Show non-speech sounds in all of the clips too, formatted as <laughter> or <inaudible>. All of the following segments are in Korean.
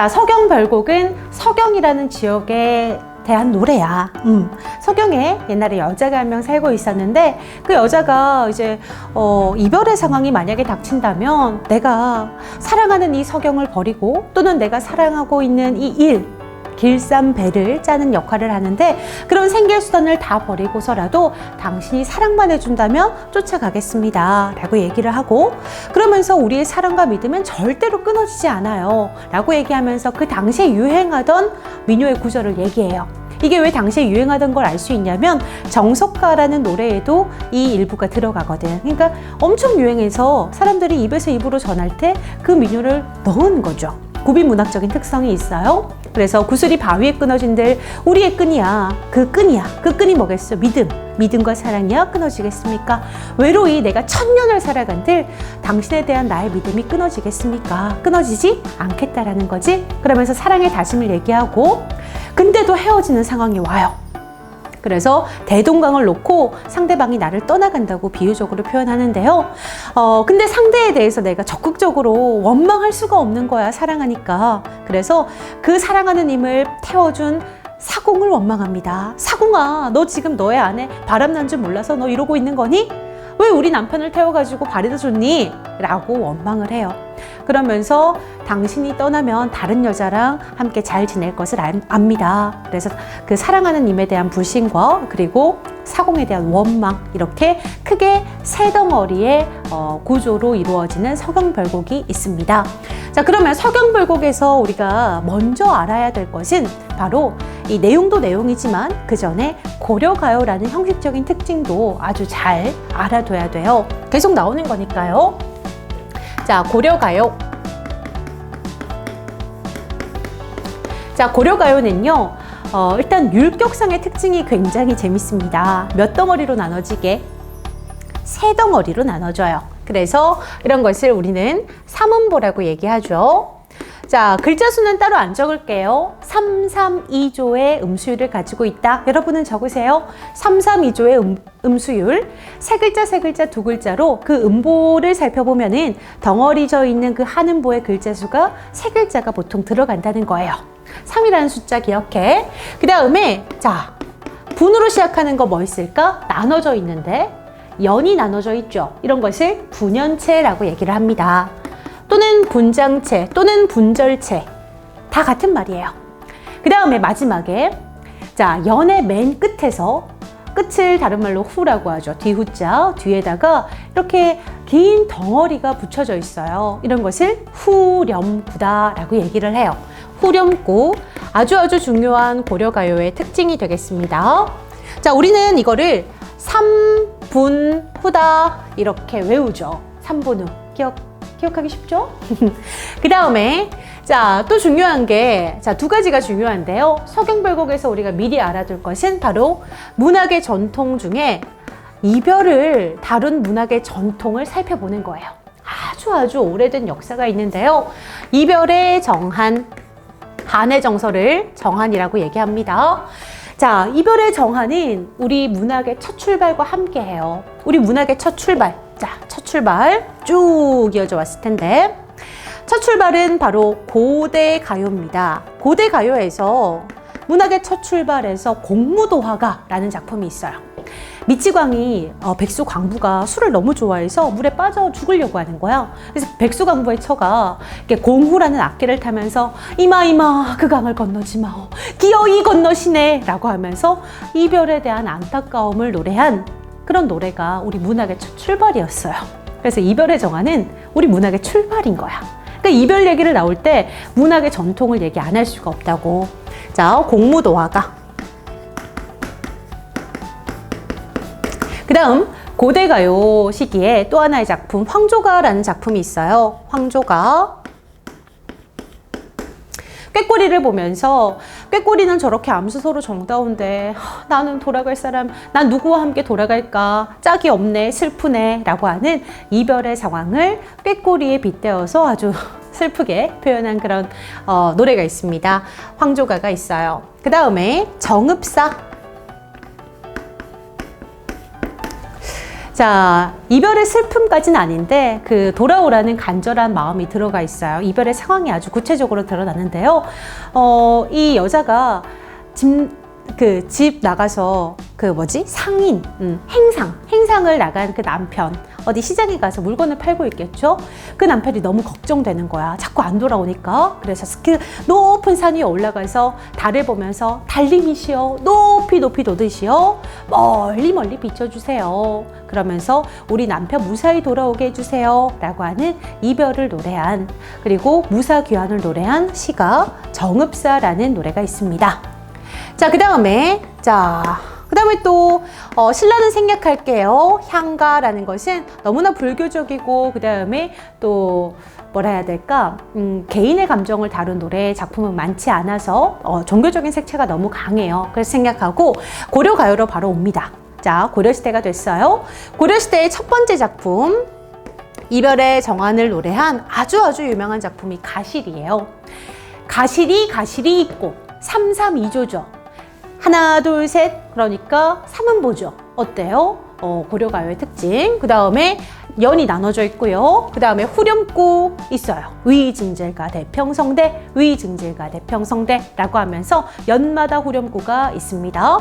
자, 서경 별곡은 서경이라는 지역에 대한 노래야. 음. 서경에 옛날에 여자가 한 명 살고 있었는데 그 여자가 이제 어, 이별의 상황이 만약에 닥친다면 내가 사랑하는 이 서경을 버리고 또는 내가 사랑하고 있는 이 일, 길쌈배를 짜는 역할을 하는데 그런 생계수단을 다 버리고서라도 당신이 사랑만 해준다면 쫓아가겠습니다. 라고 얘기를 하고 그러면서 우리의 사랑과 믿음은 절대로 끊어지지 않아요. 라고 얘기하면서 그 당시에 유행하던 민요의 구절을 얘기해요. 이게 왜 당시에 유행하던 걸 알 수 있냐면 정석가라는 노래에도 이 일부가 들어가거든. 그러니까 엄청 유행해서 사람들이 입에서 입으로 전할 때 그 민요를 넣은 거죠. 구비 문학적인 특성이 있어요. 그래서 구슬이 바위에 끊어진들 우리의 끈이야. 그 끈이야. 그 끈이 뭐겠어? 믿음. 믿음과 사랑이야 끊어지겠습니까? 외로이 내가 천년을 살아간들 당신에 대한 나의 믿음이 끊어지겠습니까? 끊어지지 않겠다라는 거지. 그러면서 사랑의 다짐을 얘기하고 근데도 헤어지는 상황이 와요. 그래서 대동강을 놓고 상대방이 나를 떠나간다고 비유적으로 표현하는데요. 어, 근데 상대에 대해서 내가 적극적으로 원망할 수가 없는 거야, 사랑하니까. 그래서 그 사랑하는 힘을 태워준 사공을 원망합니다. 사공아, 너 지금 너의 안에 바람난 줄 몰라서 너 이러고 있는 거니? 왜 우리 남편을 태워가지고 바래다 줬니? 라고 원망을 해요. 그러면서 당신이 떠나면 다른 여자랑 함께 잘 지낼 것을 알- 압니다. 그래서 그 사랑하는 님에 대한 불신과 그리고 사공에 대한 원망 이렇게 크게 세 덩어리의 어, 구조로 이루어지는 서경별곡이 있습니다. 자 그러면 서경별곡에서 우리가 먼저 알아야 될 것은 바로 이 내용도 내용이지만 그 전에 고려가요라는 형식적인 특징도 아주 잘 알아둬야 돼요. 계속 나오는 거니까요. 자, 고려가요. 자, 고려가요는요, 어, 일단 율격상의 특징이 굉장히 재밌습니다. 몇 덩어리로 나눠지게? 세 덩어리로 나눠져요. 그래서 이런 것을 우리는 삼음보라고 얘기하죠. 자, 글자 수는 따로 안 적을게요. 3, 3, 2조의 음수율을 가지고 있다. 여러분은 적으세요. 3, 3, 2조의 음, 음수율. 세 글자, 세 글자, 두 글자로 그 음보를 살펴보면은 덩어리져 있는 그 한 음보의 글자 수가 세 글자가 보통 들어간다는 거예요. 3이라는 숫자 기억해. 그 다음에, 자, 분으로 시작하는 거 뭐 있을까? 나눠져 있는데, 연이 나눠져 있죠. 이런 것을 분연체라고 얘기를 합니다. 또는 분장체 또는 분절체 다 같은 말이에요. 그 다음에 마지막에 자 연의 맨 끝에서 끝을 다른 말로 후라고 하죠. 뒤후자 뒤에다가 이렇게 긴 덩어리가 붙여져 있어요. 이런 것을 후렴구다라고 얘기를 해요. 후렴구 아주 아주 중요한 고려가요의 특징이 되겠습니다. 자 우리는 이거를 삼분 후다 이렇게 외우죠. 삼분 후 기억 기억하기 쉽죠? <laughs> 그 다음에 자, 또 중요한 게, 자, 두 가지가 중요한데요. 서경별곡에서 우리가 미리 알아둘 것은 바로 문학의 전통 중에 이별을 다룬 문학의 전통을 살펴보는 거예요. 아주 아주 오래된 역사가 있는데요. 이별의 정한, 한의 정서를 정한이라고 얘기합니다. 자, 이별의 정한은 우리 문학의 첫 출발과 함께 해요. 우리 문학의 첫 출발. 자, 첫 출발 쭉 이어져 왔을 텐데. 첫 출발은 바로 고대 가요입니다. 고대 가요에서 문학의 첫 출발에서 공무도화가라는 작품이 있어요. 미치광이 어, 백수 광부가 술을 너무 좋아해서 물에 빠져 죽으려고 하는 거야. 그래서 백수 광부의 처가 이렇게 공후라는 악기를 타면서 이마 이마 그 강을 건너지 마오 기어이 건너시네라고 하면서 이별에 대한 안타까움을 노래한 그런 노래가 우리 문학의 첫 출발이었어요. 그래서 이별의 정화는 우리 문학의 출발인 거야. 그러니까 이별 얘기를 나올 때 문학의 전통을 얘기 안 할 수가 없다고. 자, 공무도화가. 다음, 고대가요 시기에 또 하나의 작품, 황조가라는 작품이 있어요. 황조가. 꾀꼬리를 보면서 꾀꼬리는 저렇게 암수서로 정다운데 하, 나는 돌아갈 사람 난 누구와 함께 돌아갈까? 짝이 없네 슬프네. 라고 하는 이별의 상황을 꾀꼬리에 빗대어서 아주 <laughs> 슬프게 표현한 그런 어, 노래가 있습니다. 황조가가 있어요. 그 다음에 정읍사 자, 이별의 슬픔까지는 아닌데 그 돌아오라는 간절한 마음이 들어가 있어요. 이별의 상황이 아주 구체적으로 드러나는데요. 어, 이 여자가 집, 그 집 나가서 그 뭐지 상인 음, 행상 행상을 나간 그 남편 어디 시장에 가서 물건을 팔고 있겠죠? 그 남편이 너무 걱정되는 거야. 자꾸 안 돌아오니까. 그래서 그 높은 산 위에 올라가서 달을 보면서 달님이시여 높이 높이 돋으시어 멀리 멀리 비춰주세요. 그러면서 우리 남편 무사히 돌아오게 해주세요. 라고 하는 이별을 노래한 그리고 무사 귀환을 노래한 시가 정읍사라는 노래가 있습니다. 자, 그 다음에, 자, 그 다음에 또, 어, 신라는 생략할게요. 향가라는 것은 너무나 불교적이고, 그 다음에 또, 뭐라 해야 될까, 음, 개인의 감정을 다룬 노래 작품은 많지 않아서, 어, 종교적인 색채가 너무 강해요. 그래서 생략하고, 고려 가요로 바로 옵니다. 자, 고려시대가 됐어요. 고려시대의 첫 번째 작품, 이별의 정환을 노래한 아주 아주 유명한 작품이 가실이에요. 가실이 가실이 있고, 332조죠. 하나, 둘, 셋. 그러니까 삼음보죠. 어때요? 어, 고려가요의 특징. 그 다음에 연이 나눠져 있고요. 그 다음에 후렴구 있어요. 위증질가 대평성대, 위증질가 대평성대라고 하면서 연마다 후렴구가 있습니다.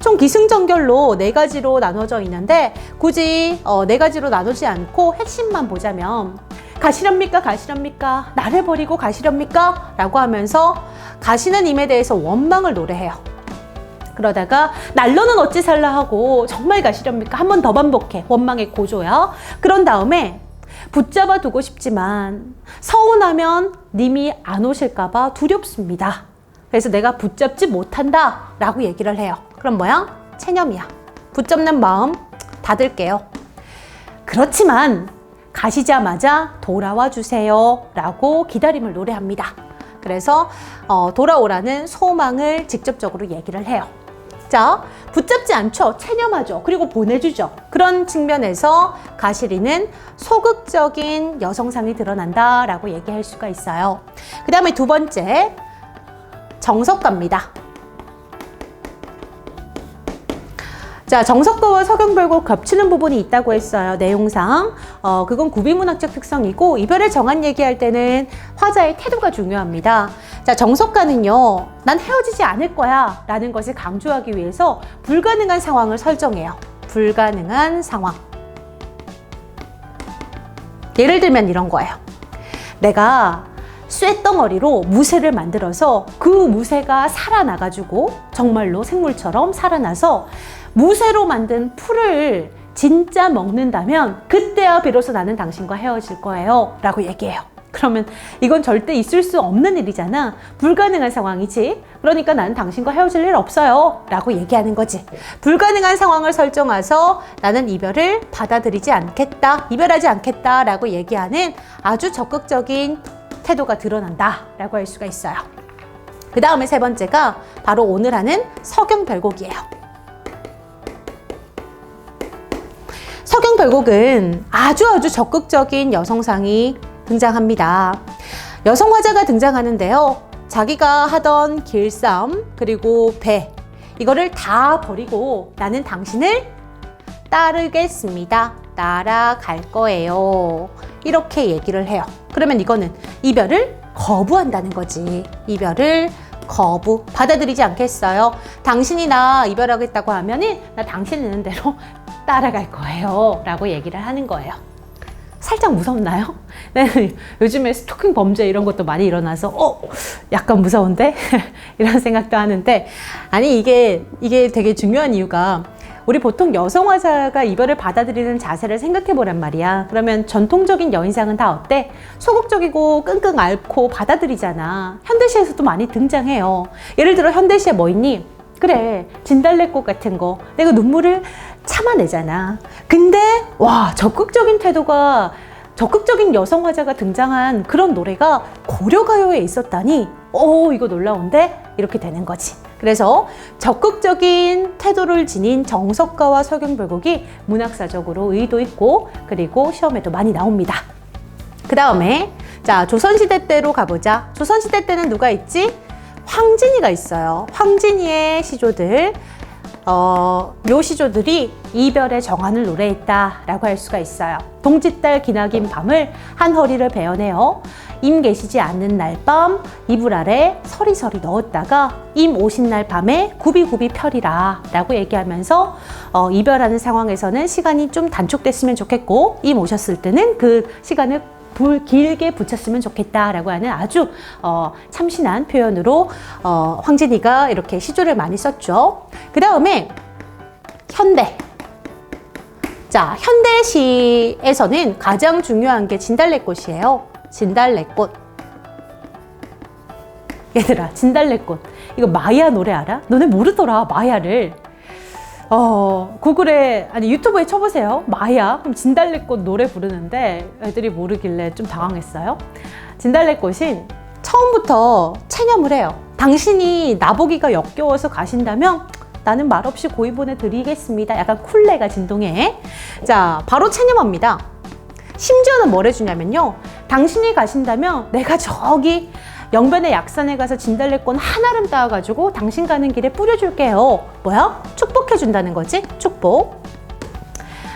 총 기승전결로 네 가지로 나눠져 있는데 굳이 어, 네 가지로 나누지 않고 핵심만 보자면 가시렵니까 가시렵니까 나를 버리고 가시렵니까 라고 하면서 가시는 임에 대해서 원망을 노래해요. 그러다가 날로는 어찌 살라 하고 정말 가시렵니까? 한 번 더 반복해. 원망의 고조야. 그런 다음에 붙잡아 두고 싶지만 서운하면 님이 안 오실까봐 두렵습니다. 그래서 내가 붙잡지 못한다 라고 얘기를 해요. 그럼 뭐야? 체념이야. 붙잡는 마음 닫을게요. 그렇지만 가시자마자 돌아와 주세요 라고 기다림을 노래합니다. 그래서 어, 돌아오라는 소망을 직접적으로 얘기를 해요. 자, 붙잡지 않죠. 체념하죠. 그리고 보내주죠. 그런 측면에서 가시리는 소극적인 여성상이 드러난다라고 얘기할 수가 있어요. 그 다음에 두 번째, 정석가입니다. 자, 정석가와 서경별곡 겹치는 부분이 있다고 했어요. 내용상. 어, 그건 구비문학적 특성이고, 이별을 정한 얘기할 때는 화자의 태도가 중요합니다. 자, 정석가는요, 난 헤어지지 않을 거야. 라는 것을 강조하기 위해서 불가능한 상황을 설정해요. 불가능한 상황. 예를 들면 이런 거예요. 내가 쇳덩어리로 무쇠를 만들어서 그 무쇠가 살아나가지고 정말로 생물처럼 살아나서 무쇠로 만든 풀을 진짜 먹는다면 그때야 비로소 나는 당신과 헤어질 거예요. 라고 얘기해요. 그러면 이건 절대 있을 수 없는 일이잖아. 불가능한 상황이지. 그러니까 나는 당신과 헤어질 일 없어요. 라고 얘기하는 거지. 불가능한 상황을 설정해서 나는 이별을 받아들이지 않겠다. 이별하지 않겠다. 라고 얘기하는 아주 적극적인 태도가 드러난다. 라고 할 수가 있어요. 그 다음에 세 번째가 바로 오늘 하는 서경별곡이에요. 서경별곡은 아주 아주 적극적인 여성상이 등장합니다. 여성 화자가 등장하는데요. 자기가 하던 길쌈 그리고 배 이거를 다 버리고 나는 당신을 따르겠습니다. 따라갈 거예요. 이렇게 얘기를 해요. 그러면 이거는 이별을 거부한다는 거지. 이별을 거부 받아들이지 않겠어요. 당신이 나 이별하겠다고 하면은 나 당신 있는 대로 <laughs> 따라갈 거예요. 라고 얘기를 하는 거예요. 살짝 무섭나요? <laughs> 네, 요즘에 스토킹 범죄 이런 것도 많이 일어나서 어 약간 무서운데 <laughs> 이런 생각도 하는데 아니 이게 이게 되게 중요한 이유가 우리 보통 여성 화자가 이별을 받아들이는 자세를 생각해 보란 말이야. 그러면 전통적인 여인상은 다 어때? 소극적이고 끙끙 앓고 받아들이잖아. 현대시에서도 많이 등장해요. 예를 들어 현대시에 뭐 있니? 그래 진달래꽃 같은 거 내가 눈물을 참아내잖아. 근데 와 적극적인 태도가 적극적인 여성 화자가 등장한 그런 노래가 고려가요에 있었다니 오 이거 놀라운데 이렇게 되는 거지. 그래서 적극적인 태도를 지닌 정석가와 서경별곡이 문학사적으로 의도 있고 그리고 시험에도 많이 나옵니다. 그 다음에 자 조선시대 때로 가보자. 조선시대 때는 누가 있지? 황진이가 있어요. 황진이의 시조들 어, 묘시조들이 이별의 정한을 노래했다라고 할 수가 있어요. 동짓달 기나긴 밤을 한 허리를 베어내어 임 계시지 않는 날 밤 이불 아래 서리서리 넣었다가 임 오신 날 밤에 구비구비 펴리라 라고 얘기하면서 어, 이별하는 상황에서는 시간이 좀 단축됐으면 좋겠고 임 오셨을 때는 그 시간을 불 길게 붙였으면 좋겠다라고 하는 아주 어, 참신한 표현으로 어, 황진이가 이렇게 시조를 많이 썼죠. 그 다음에 현대. 자, 현대시에서는 가장 중요한 게 진달래꽃이에요. 진달래꽃. 얘들아, 진달래꽃. 이거 마야 노래 알아? 너네 모르더라, 마야를. 어, 구글에, 아니 유튜브에 쳐보세요. 마야. 그럼 진달래꽃 노래 부르는데 애들이 모르길래 좀 당황했어요. 진달래꽃은 처음부터 체념을 해요. 당신이 나보기가 역겨워서 가신다면 나는 말없이 고이 보내드리겠습니다. 약간 쿨레가 진동해. 자, 바로 체념합니다. 심지어는 뭘 해주냐면요. 당신이 가신다면 내가 저기 영변의 약산에 가서 진달래꽃 하나름 따와가지고 당신 가는 길에 뿌려줄게요. 뭐야? 축복해준다는 거지? 축복.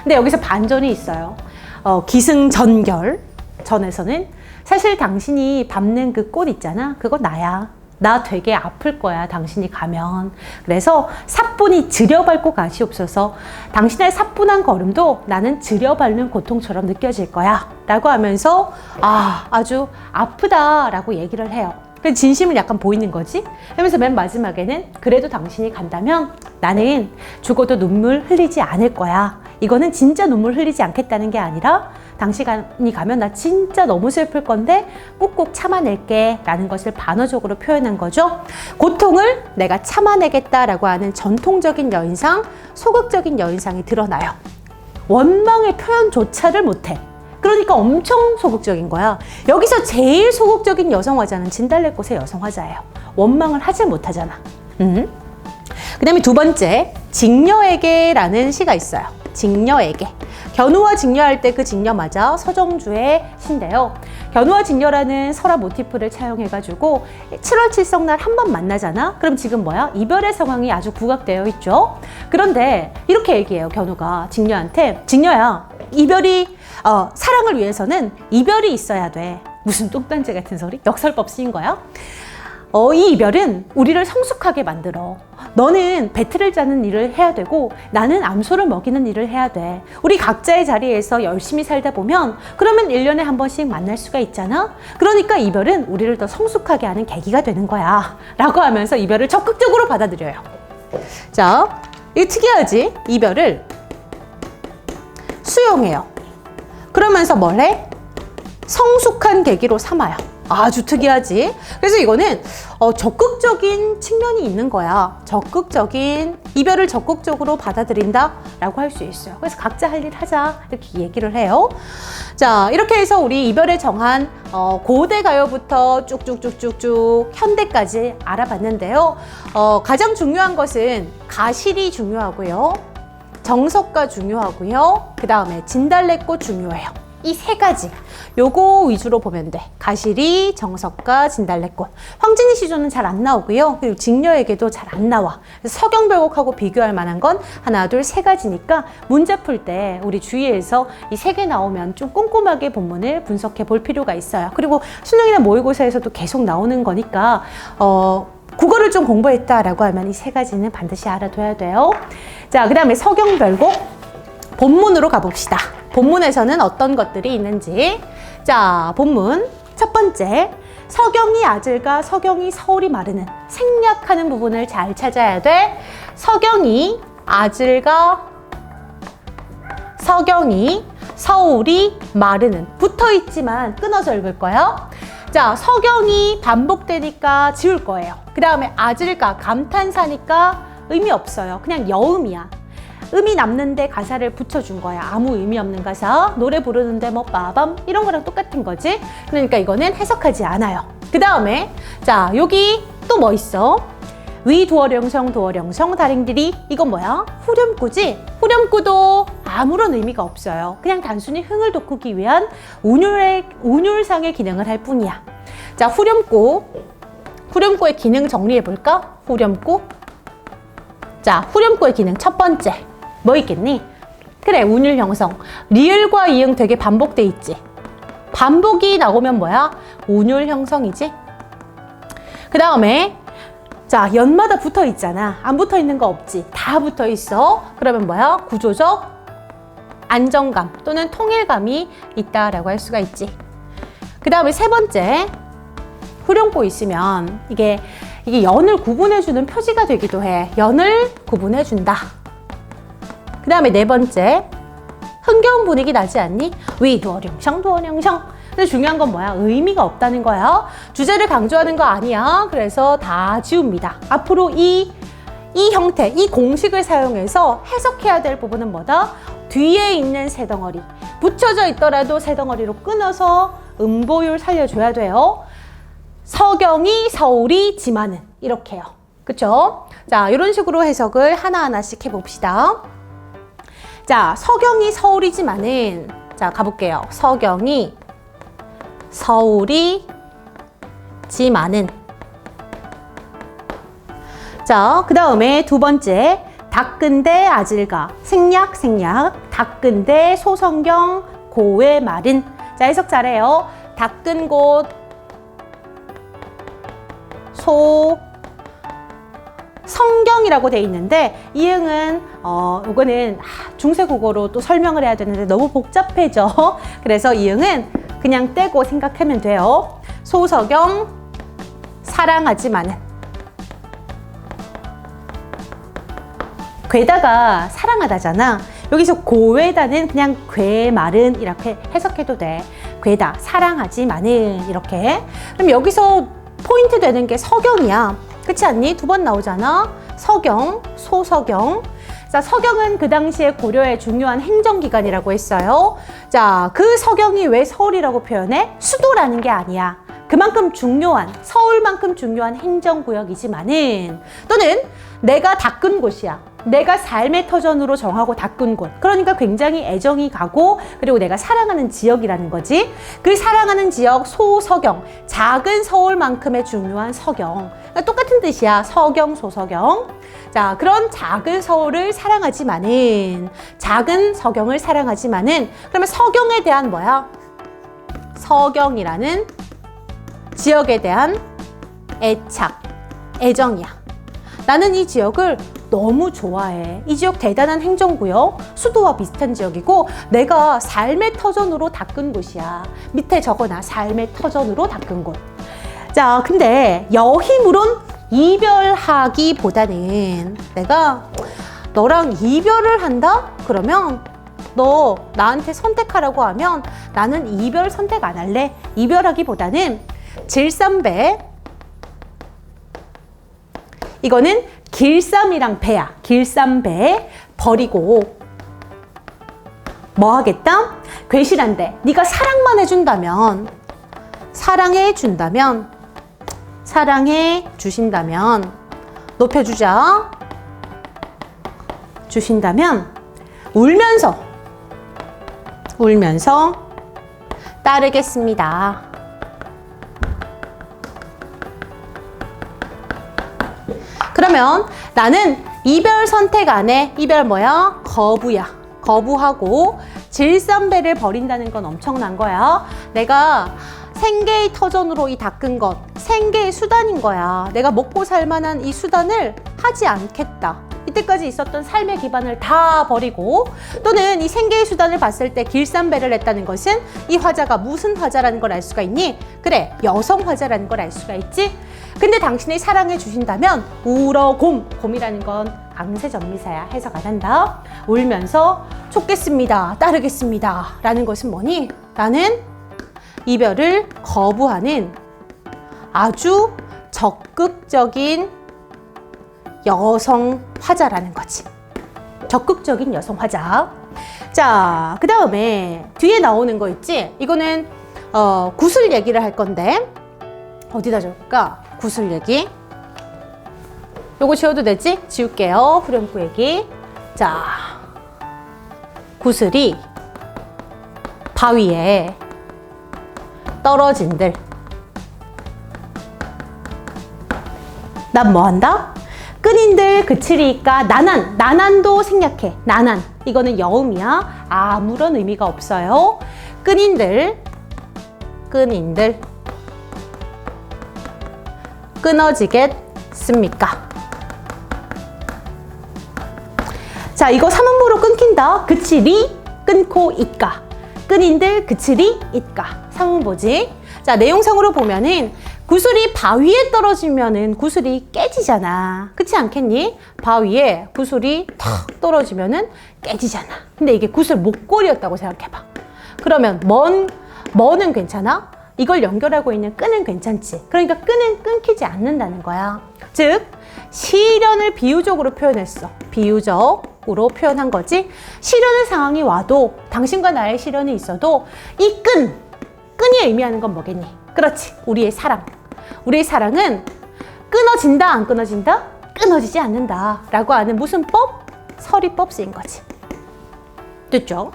근데 여기서 반전이 있어요. 어, 기승전결 전에서는 사실 당신이 밟는 그 꽃 있잖아. 그거 나야. 나 되게 아플 거야. 당신이 가면. 그래서 사뿐히 들여밟고 가시옵소서. 당신의 사뿐한 걸음도 나는 들여밟는 고통처럼 느껴질 거야. 라고 하면서 아, 아주 아프다. 라고 얘기를 해요. 그 진심을 약간 보이는 거지? 그러면서 맨 마지막에는 그래도 당신이 간다면 나는 죽어도 눈물 흘리지 않을 거야. 이거는 진짜 눈물 흘리지 않겠다는 게 아니라 당신이 가면 나 진짜 너무 슬플 건데 꾹꾹 참아낼게 라는 것을 반어적으로 표현한 거죠. 고통을 내가 참아내겠다라고 하는 전통적인 여인상, 소극적인 여인상이 드러나요. 원망의 표현조차를 못해. 그러니까 엄청 소극적인 거야. 여기서 제일 소극적인 여성 화자는 진달래꽃의 여성 화자예요. 원망을 하지 못하잖아. 음. 그 다음에 두 번째, 직녀에게라는 시가 있어요. 직녀에게. 견우와 직녀할 때 그 직녀마저 서정주의 시인데요. 견우와 직녀라는 설화 모티프를 차용해가지고 7월 칠성날 한 번 만나잖아? 그럼 지금 뭐야? 이별의 상황이 아주 부각되어 있죠? 그런데 이렇게 얘기해요, 견우가 직녀한테. 직녀야, 이별이, 어, 사랑을 위해서는 이별이 있어야 돼. 무슨 똥단지 같은 소리? 역설법 쓰인 거야? 어, 이 이별은 우리를 성숙하게 만들어. 너는 배틀을 짜는 일을 해야 되고 나는 암소를 먹이는 일을 해야 돼. 우리 각자의 자리에서 열심히 살다 보면 그러면 1년에 한 번씩 만날 수가 있잖아. 그러니까 이별은 우리를 더 성숙하게 하는 계기가 되는 거야. 라고 하면서 이별을 적극적으로 받아들여요. 자, 이거 특이하지? 이별을 수용해요. 그러면서 뭘 해? 성숙한 계기로 삼아요. 아주 특이하지? 그래서 이거는 어, 적극적인 측면이 있는 거야. 적극적인 이별을 적극적으로 받아들인다 라고 할 수 있어요. 그래서 각자 할 일 하자 이렇게 얘기를 해요. 자 이렇게 해서 우리 이별의 정한 어, 고대 가요부터 쭉쭉쭉쭉쭉 현대까지 알아봤는데요. 어, 가장 중요한 것은 가실이 중요하고요. 정석가 중요하고요. 그 다음에 진달래꽃 중요해요. 이 세 가지 요거 위주로 보면 돼. 가시리, 정석가, 진달래꽃. 황진이 시조는 잘 안 나오고요. 그리고 직녀에게도 잘 안 나와. 서경별곡하고 비교할 만한 건 하나, 둘, 세 가지니까 문제 풀 때 우리 주위에서 이 세 개 나오면 좀 꼼꼼하게 본문을 분석해 볼 필요가 있어요. 그리고 수능이나 모의고사에서도 계속 나오는 거니까 어, 국어를 좀 공부했다라고 하면 이 세 가지는 반드시 알아둬야 돼요. 자, 그 다음에 서경별곡 본문으로 가봅시다. 본문에서는 어떤 것들이 있는지. 자, 본문. 첫 번째. 서경이 아들과 서경이 서울이 마르는 생략하는 부분을 잘 찾아야 돼. 서경이 아들과 서경이 서울이 마르는 붙어 있지만 끊어져 읽을 거예요. 자, 서경이 반복되니까 지울 거예요. 그 다음에 아질까 감탄사니까 의미 없어요. 그냥 여음이야. 음이 남는데 가사를 붙여준 거야. 아무 의미 없는 가사. 노래 부르는데 뭐 빠밤 이런 거랑 똑같은 거지. 그러니까 이거는 해석하지 않아요. 그 다음에 자 여기 또 뭐 있어? 위 도어령성 도어령성 다랭들이 이건 뭐야? 후렴구지? 후렴구도 아무런 의미가 없어요. 그냥 단순히 흥을 돋구기 위한 운율의, 운율상의 기능을 할 뿐이야. 자 후렴구 후렴구의 기능 정리해 볼까? 후렴구 자, 후렴구의 기능 첫 번째. 뭐 있겠니? 그래, 운율 형성. 리을과 이응 되게 반복돼 있지. 반복이 나오면 뭐야? 운율 형성이지. 그 다음에 자, 연마다 붙어 있잖아. 안 붙어 있는 거 없지. 다 붙어 있어. 그러면 뭐야? 구조적 안정감 또는 통일감이 있다라고 할 수가 있지. 그 다음에 세 번째, 후렴구 있으면 이게 이게 연을 구분해주는 표지가 되기도 해. 연을 구분해준다. 그 다음에 네 번째, 흥겨운 분위기 나지 않니? 위 도어령상 도어령상. 근데 중요한 건 뭐야? 의미가 없다는 거야. 주제를 강조하는 거 아니야. 그래서 다 지웁니다. 앞으로 이, 이 형태, 이 공식을 사용해서 해석해야 될 부분은 뭐다? 뒤에 있는 새 덩어리. 붙여져 있더라도 새 덩어리로 끊어서 음보율 살려줘야 돼요. 서경이 서울이 지만은 이렇게요. 그쵸? 자, 이런 식으로 해석을 하나하나씩 해봅시다. 자, 서경이 서울이지만은 자, 가볼게요. 서경이 서울이 지만은. 자, 그 다음에 두 번째. 닦은데 아질가. 생략 생략. 닦은데 소성경 고의 말은 자 해석 잘해요. 닦은 곳소 성경이라고 돼 있는데 이응은 어 이거는 아, 중세 국어로 또 설명을 해야 되는데 너무 복잡해져 <laughs> 그래서 이응은 그냥 떼고 생각하면 돼요 소서경 사랑하지만은 괴다가 사랑하다잖아. 여기서 고괴다는 그냥 괴말은 이렇게 해석해도 돼. 괴다 사랑하지만은 이렇게. 그럼 여기서 포인트 되는 게 서경이야. 그렇지 않니? 두 번 나오잖아. 서경, 소서경. 자, 서경은 그 당시에 고려의 중요한 행정기관이라고 했어요. 자, 그 서경이 왜 서울이라고 표현해? 수도라는 게 아니야. 그만큼 중요한, 서울만큼 중요한 행정구역이지만은, 또는 내가 닦은 곳이야. 내가 삶의 터전으로 정하고 닦은 곳. 그러니까 굉장히 애정이 가고, 그리고 내가 사랑하는 지역이라는 거지. 그 사랑하는 지역 소서경. 작은 서울만큼의 중요한 서경. 그러니까 똑같은 뜻이야. 서경, 소서경. 자, 그런 작은 서울을 사랑하지만은, 작은 서경을 사랑하지만은, 그러면 서경에 대한 뭐야? 서경이라는 지역에 대한 애착, 애정이야. 나는 이 지역을 너무 좋아해. 이 지역 대단한 행정구역, 수도와 비슷한 지역이고, 내가 삶의 터전으로 닦은 곳이야. 밑에 적어놔. 삶의 터전으로 닦은 곳. 자, 근데 여힘으론 이별하기보다는 내가 너랑 이별을 한다? 그러면 너 나한테 선택하라고 하면 나는 이별 선택 안 할래. 이별하기보다는 질삼배 이거는 길쌈이랑 배야. 길쌈배 버리고 뭐 하겠다? 괴실한데 네가 사랑만 해준다면 사랑해 준다면 사랑해 주신다면 높여주자 주신다면 울면서 울면서 따르겠습니다. 그러면 나는 이별 선택 안 해. 이별 뭐야? 거부야. 거부하고 질선배를 버린다는 건 엄청난 거야. 내가 생계의 터전으로 이 닦은 것, 생계의 수단인 거야. 내가 먹고 살 만한 이 수단을 하지 않겠다. 이때까지 있었던 삶의 기반을 다 버리고 또는 이 생계의 수단을 봤을 때 길쌈배를 했다는 것은 이 화자가 무슨 화자라는 걸 알 수가 있니? 그래, 여성 화자라는 걸 알 수가 있지? 근데 당신이 사랑해 주신다면 울어 곰, 곰이라는 건 강세 전미사야 해석 안 한다. 울면서 쫓겠습니다. 따르겠습니다. 라는 것은 뭐니? 나는 이별을 거부하는 아주 적극적인 여성 화자라는 거지. 적극적인 여성 화자. 자, 그 다음에 뒤에 나오는 거 있지? 이거는 어, 구슬 얘기를 할 건데 어디다 적을까? 구슬 얘기. 요거 지워도 되지? 지울게요. 후렴구 얘기. 자, 구슬이 바위에 떨어진들. 난 뭐 한다? 끈이 신인들 그치리까 나난 나난도 생략해 나난 이거는 여음이야 아무런 의미가 없어요 끈인들 끈인들 끊어지겠습니까? 자, 이거 삼음보로 끊긴다. 그치리, 끊고 있까. 끈인들, 그치리, 있까. 삼음보지. 자, 내용상으로 보면은 구슬이 바위에 떨어지면은 구슬이 깨지잖아. 그렇지 않겠니? 바위에 구슬이 탁 떨어지면은 깨지잖아. 근데 이게 구슬 목걸이였다고 생각해봐. 그러면 먼, 먼은 괜찮아? 이걸 연결하고 있는 끈은 괜찮지. 그러니까 끈은 끊기지 않는다는 거야. 즉, 시련을 비유적으로 표현했어. 비유적으로 표현한 거지. 시련의 상황이 와도 당신과 나의 시련이 있어도 이 끈, 끈이 의미하는 건 뭐겠니? 그렇지. 우리의 사랑. 우리의 사랑은 끊어진다, 안 끊어진다? 끊어지지 않는다. 라고 하는 무슨 법? 서리법 쓰인 거지. 됐죠?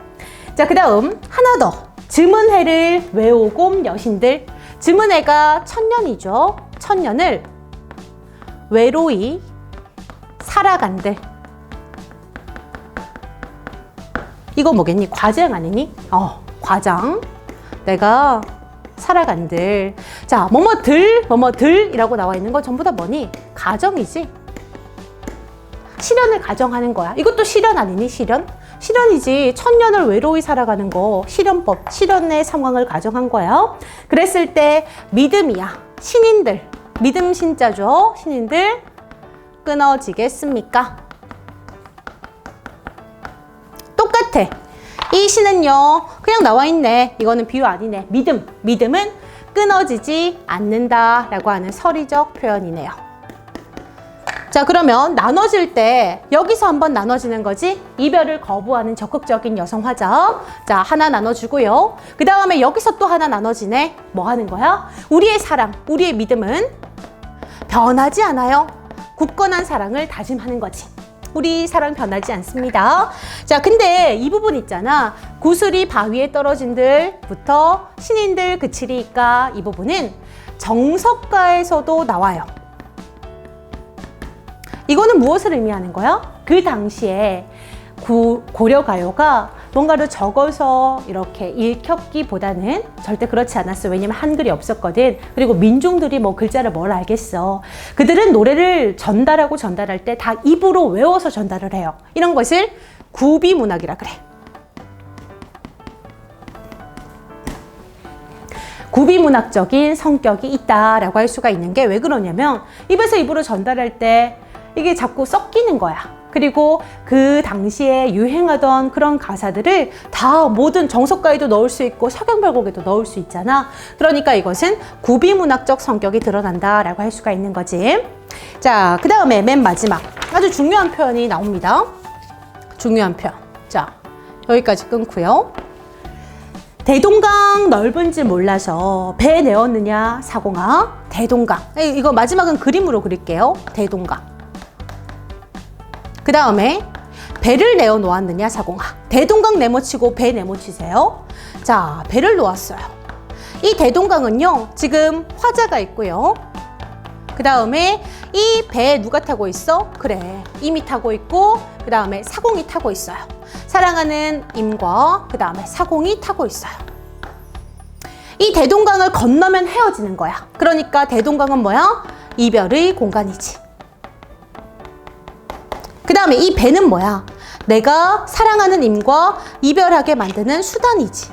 자, 그 다음 하나 더. 즈문해를 외우곰 여신들. 즈문해가 천년이죠. 천년을 외로이 살아간들. 이거 뭐겠니? 과장 아니니? 어, 과장. 내가 살아간들. 자, 뭐뭐들, 뭐뭐들이라고 나와 있는 건 전부 다 뭐니? 가정이지. 실현을 가정하는 거야. 이것도 실현 아니니? 실현? 실현이지. 천년을 외로이 살아가는 거. 실현법. 실현의 상황을 가정한 거야. 그랬을 때 믿음이야. 신인들. 믿음 신자죠. 신인들. 끊어지겠습니까? 똑같아. 이 시는요, 그냥 나와 있네. 이거는 비유 아니네. 믿음. 믿음은 끊어지지 않는다 라고 하는 서리적 표현이네요. 자, 그러면 나눠질 때 여기서 한번 나눠지는 거지. 이별을 거부하는 적극적인 여성 화자. 자, 하나 나눠주고요. 그 다음에 여기서 또 하나 나눠지네. 뭐 하는 거야? 우리의 사랑, 우리의 믿음은 변하지 않아요. 굳건한 사랑을 다짐하는 거지. 우리 사랑 변하지 않습니다. 자, 근데 이 부분 있잖아. 구슬이 바위에 떨어진들부터 신인들 그치리까 이 부분은 정석가에서도 나와요. 이거는 무엇을 의미하는 거야? 그 당시에 구, 고려 가요가 뭔가를 적어서 이렇게 읽혔기보다는 절대 그렇지 않았어. 왜냐면 한글이 없었거든. 그리고 민중들이 뭐 글자를 뭘 알겠어. 그들은 노래를 전달하고 전달할 때 다 입으로 외워서 전달을 해요. 이런 것을 구비 문학이라 그래. 구비문학적인 성격이 있다라고 할 수가 있는 게 왜 그러냐면 입에서 입으로 전달할 때 이게 자꾸 섞이는 거야. 그리고 그 당시에 유행하던 그런 가사들을 다 모든 정석가에도 넣을 수 있고 서경별곡에도 넣을 수 있잖아. 그러니까 이것은 구비문학적 성격이 드러난다라고 할 수가 있는 거지. 자, 그 다음에 맨 마지막 아주 중요한 표현이 나옵니다. 중요한 표현. 자, 여기까지 끊고요. 대동강 넓은지 몰라서 배 내었느냐 사공아 대동강 이거 마지막은 그림으로 그릴게요 대동강 그 다음에 배를 내어 놓았느냐 사공아 대동강 네모치고 배 네모치세요 자 배를 놓았어요 이 대동강은요 지금 화자가 있고요 그 다음에 이 배에 누가 타고 있어? 그래 임이 타고 있고 그 다음에 사공이 타고 있어요 사랑하는 임과 그 다음에 사공이 타고 있어요. 이 대동강을 건너면 헤어지는 거야. 그러니까 대동강은 뭐야? 이별의 공간이지. 그 다음에 이 배는 뭐야? 내가 사랑하는 임과 이별하게 만드는 수단이지.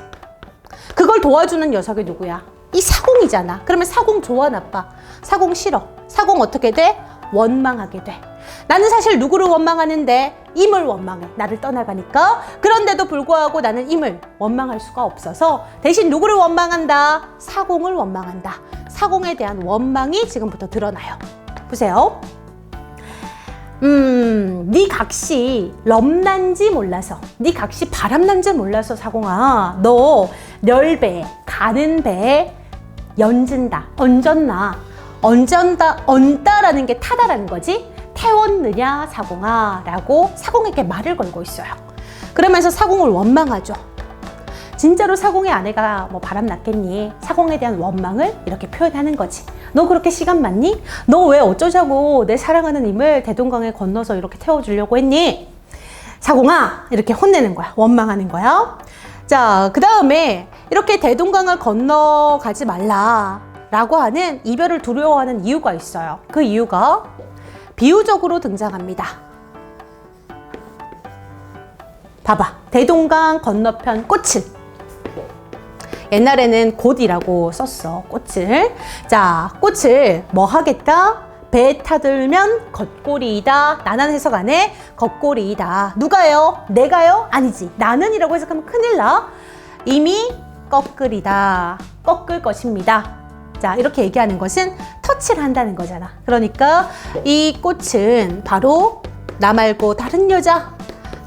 그걸 도와주는 녀석이 누구야? 이 사공이잖아. 그러면 사공 좋아 나빠? 사공 싫어. 사공 어떻게 돼? 원망하게 돼. 나는 사실 누구를 원망하는데 임을 원망해. 나를 떠나가니까. 그런데도 불구하고 나는 임을 원망할 수가 없어서 대신 누구를 원망한다? 사공을 원망한다. 사공에 대한 원망이 지금부터 드러나요. 보세요. 음, 네 각시 럼난지 몰라서, 네 각시 바람난지 몰라서 사공아, 너 멸배, 가는 배 연진다, 얹었나, 얹었다, 얹다라는 게 타다라는 거지. 태웠느냐 사공아 라고 사공에게 말을 걸고 있어요. 그러면서 사공을 원망하죠. 진짜로 사공의 아내가 뭐 바람 났겠니? 사공에 대한 원망을 이렇게 표현하는 거지. 너 그렇게 시간 많니? 너 왜 어쩌자고 내 사랑하는 님을 대동강에 건너서 이렇게 태워주려고 했니? 사공아 이렇게 혼내는 거야. 원망하는 거야. 자 그 다음에 이렇게 대동강을 건너가지 말라 라고 하는 이별을 두려워하는 이유가 있어요. 그 이유가 비유적으로 등장합니다. 봐봐. 대동강 건너편 꽃을 옛날에는 곧이라고 썼어 꽃을. 자 꽃을 뭐 하겠다? 배 타들면 겉골이다. 나난 해석 안에 겉골이다. 누가요? 내가요? 아니지. 나는이라고 해석하면 큰일 나. 이미 꺾으리다. 꺾을 것입니다. 자 이렇게 얘기하는 것은 터치를 한다는 거잖아. 그러니까 이 꽃은 바로 나 말고 다른 여자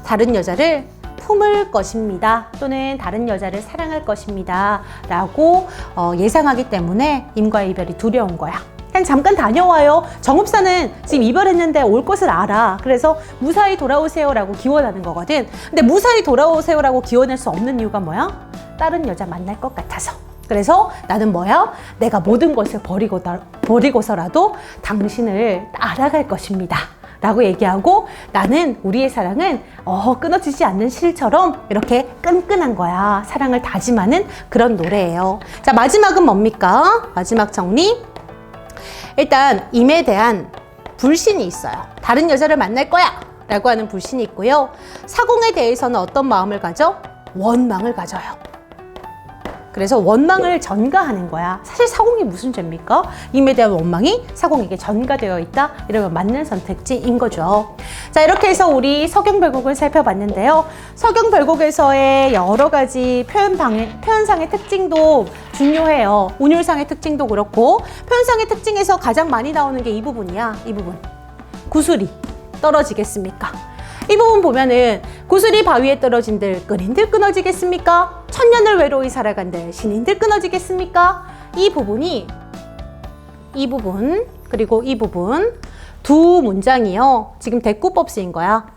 다른 여자를 품을 것입니다. 또는 다른 여자를 사랑할 것입니다. 라고 어, 예상하기 때문에 임과의 이별이 두려운 거야. 그냥 잠깐 다녀와요. 정읍사는 지금 이별했는데 올 것을 알아. 그래서 무사히 돌아오세요라고 기원하는 거거든. 근데 무사히 돌아오세요라고 기원할 수 없는 이유가 뭐야? 다른 여자 만날 것 같아서. 그래서 나는 뭐야? 내가 모든 것을 버리고, 버리고서라도 당신을 알아갈 것입니다. 라고 얘기하고 나는 우리의 사랑은 어, 끊어지지 않는 실처럼 이렇게 끈끈한 거야. 사랑을 다짐하는 그런 노래예요. 자, 마지막은 뭡니까? 마지막 정리. 일단 임에 대한 불신이 있어요. 다른 여자를 만날 거야. 라고 하는 불신이 있고요. 사공에 대해서는 어떤 마음을 가져? 원망을 가져요. 그래서 원망을 전가하는 거야. 사실 사공이 무슨 죄입니까? 임에 대한 원망이 사공에게 전가되어 있다. 이러면 맞는 선택지인 거죠. 자, 이렇게 해서 우리 서경별곡을 살펴봤는데요. 서경별곡에서의 여러 가지 표현 방해, 표현상의 특징도 중요해요. 운율상의 특징도 그렇고 표현상의 특징에서 가장 많이 나오는 게 이 부분이야. 이 부분. 구슬이 떨어지겠습니까? 이 부분 보면은 구슬이 바위에 떨어진들 끈인들 끊어지겠습니까? 천년을 외로이 살아간들 신인들 끊어지겠습니까? 이 부분이 이 부분 그리고 이 부분 두 문장이요. 지금 대꾸법 쓰인 거야.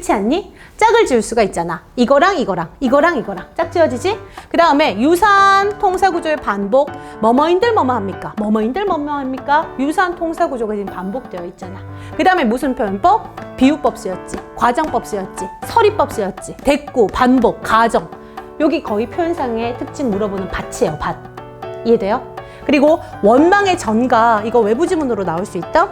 그렇지 않니? 짝을 지을 수가 있잖아. 이거랑 이거랑 이거랑 이거랑 짝 지어지지? 그 다음에 유사한 통사구조의 반복 뭐뭐인들 뭐뭐합니까? 뭐뭐인들 뭐뭐합니까? 유사한 통사구조가 지금 반복되어 있잖아. 그 다음에 무슨 표현법? 비유법 쓰였지. 과정법 쓰였지. 서리법 쓰였지. 대꾸, 반복, 가정. 여기 거의 표현상의 특징 물어보는 밭이에요. 밭. 이해돼요? 그리고 원망의 전가 이거 외부 지문으로 나올 수 있다?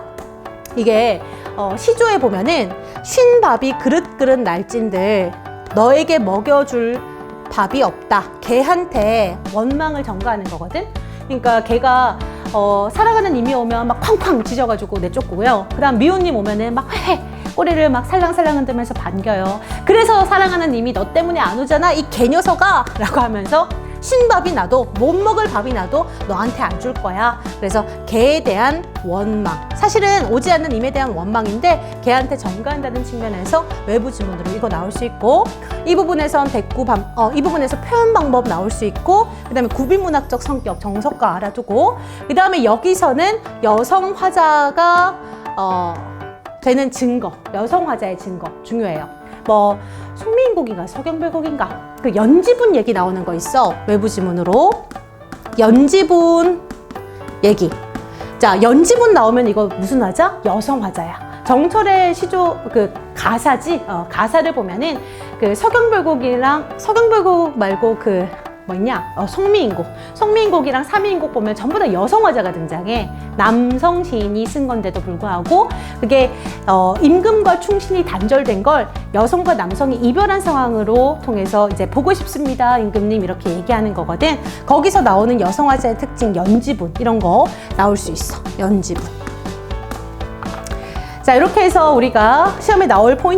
이게 어, 시조에 보면은 신밥이 그릇그릇 날찐들 너에게 먹여줄 밥이 없다. 개한테 원망을 전가하는 거거든. 그러니까 걔가 어, 살아가는 님이 오면 막 쾅쾅 짖어가지고 내쫓고요. 그다음 미호님 오면은 막 회회 꼬리를 막 살랑살랑 흔들면서 반겨요. 그래서 사랑하는 님이 너 때문에 안 오잖아 이 개녀석아 라고 하면서 신밥이 나도 못 먹을 밥이 나도 너한테 안 줄 거야. 그래서 개에 대한 원망. 사실은 오지 않는 임에 대한 원망인데 개한테 전가한다는 측면에서 외부 지문으로 이거 나올 수 있고 이 부분에선 대꾸 방, 어, 이 부분에서 표현 방법 나올 수 있고 그다음에 구비문학적 성격 정석과 알아두고 그다음에 여기서는 여성 화자가 어, 되는 증거, 여성 화자의 증거 중요해요. 뭐 송민국인가 서경별곡인가? 그 연지분 얘기 나오는 거 있어. 외부 지문으로. 연지분 얘기. 자 연지분 나오면 이거 무슨 화자? 여성 화자야. 정철의 시조 그 가사지? 어, 가사를 보면은 그 서경별곡이랑 서경별곡 말고 그 뭐냐? 어, 성미인곡. 성미인곡이랑 삼미인곡 보면 전부 다 여성 화자가 등장해. 남성 시인이 쓴 건데도 불구하고 그게 어, 임금과 충신이 단절된 걸 여성과 남성이 이별한 상황으로 통해서 이제 보고 싶습니다 임금님 이렇게 얘기하는 거거든. 거기서 나오는 여성 화자의 특징 연지분 이런 거 나올 수 있어. 연지분. 자 이렇게 해서 우리가 시험에 나올 포인트